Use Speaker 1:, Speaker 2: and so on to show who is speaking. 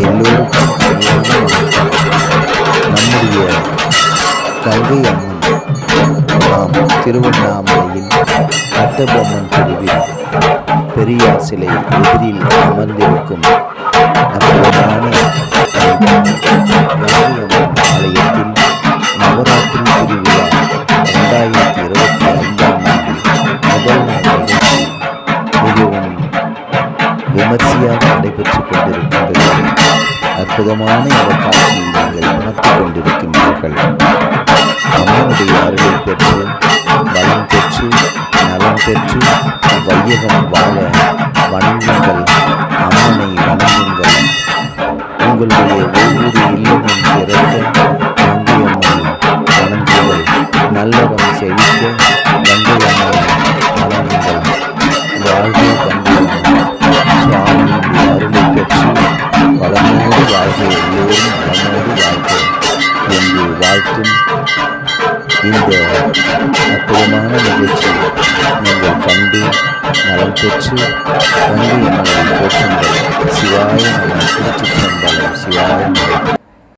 Speaker 1: எல்லோரும் நம்முடைய கங்கை அம்மன் நாம் திருவண்ணாமலையில் கட்டபொம்மன் தெருவில் பெரியார் சிலை எதிரில் அமர்ந்திருக்கும் அற்புதமான விமர்சையாக நடைபெற்றுக் கொண்டிருக்கின்றது அற்புதமான இந்த காட்சியை நீங்கள் பார்த்துக் கொண்டிருக்கின்றீர்கள். அம்மனுடைய அருளை பெற்று பலம் பெற்று நலம் பெற்று வையகம் வாழ வணங்குங்கள். அம்மனை வணங்குங்கள். உங்களுடைய ஒவ்வொரு இல்லமும் சிறக்க கங்கை வணங்குங்கள். நல்லறம் செழிக்க கங்கை வணங்குங்கள். வாழ்க வாழ்க எல்லோரும் வளமோடு வாழ்க என்று வாழ்த்தும் இந்த அற்புதமான நிகழ்ச்சி நீங்கள் கண்டு நலம் பெற்று வந்து என்னை போற்றுங்கள் சிவாய திருச்சி சம்பளம் சிவாய